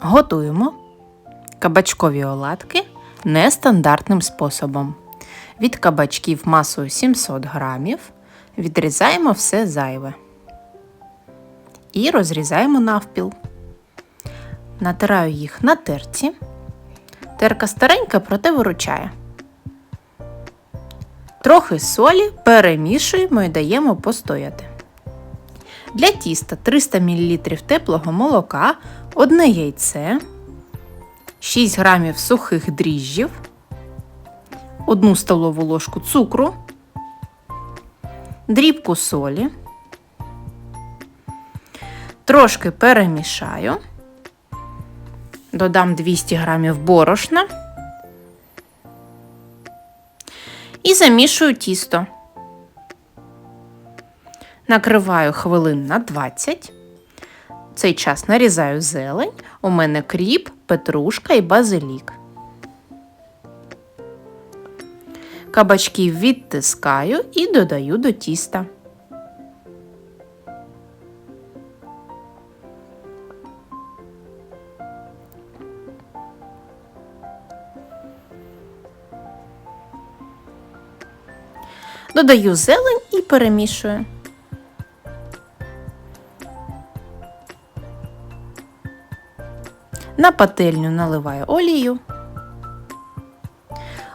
Готуємо кабачкові оладки нестандартним способом. Від кабачків масою 700 грамів відрізаємо все зайве і розрізаємо навпіл. Натираю їх на терці. Терка старенька, проте виручає. Трохи солі перемішуємо і даємо постояти. Для тіста 300 мл теплого молока, одне яйце, 6 грамів сухих дріжджів, 1 столову ложку цукру, дрібку солі, трошки перемішаю, додам 200 грамів борошна і замішую тісто. Накриваю хвилин на 20. Цей час нарізаю зелень. У мене кріп, петрушка і базилік. Кабачків відтискаю і додаю до тіста. Додаю зелень і перемішую. На пательню наливаю олію,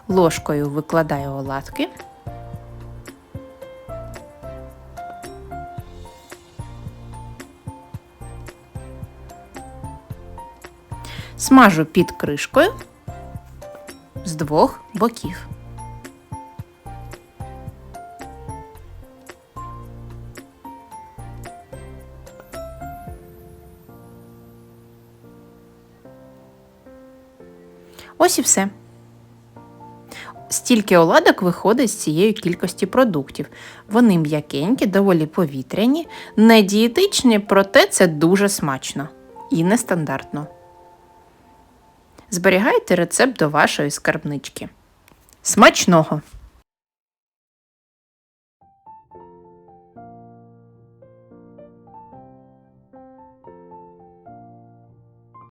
ложкою викладаю оладки. Смажу під кришкою з двох боків. Ось і все. Стільки оладок виходить з цієї кількості продуктів. Вони м'якенькі, доволі повітряні, не дієтичні, проте це дуже смачно і нестандартно. Зберігайте рецепт до вашої скарбнички. Смачного!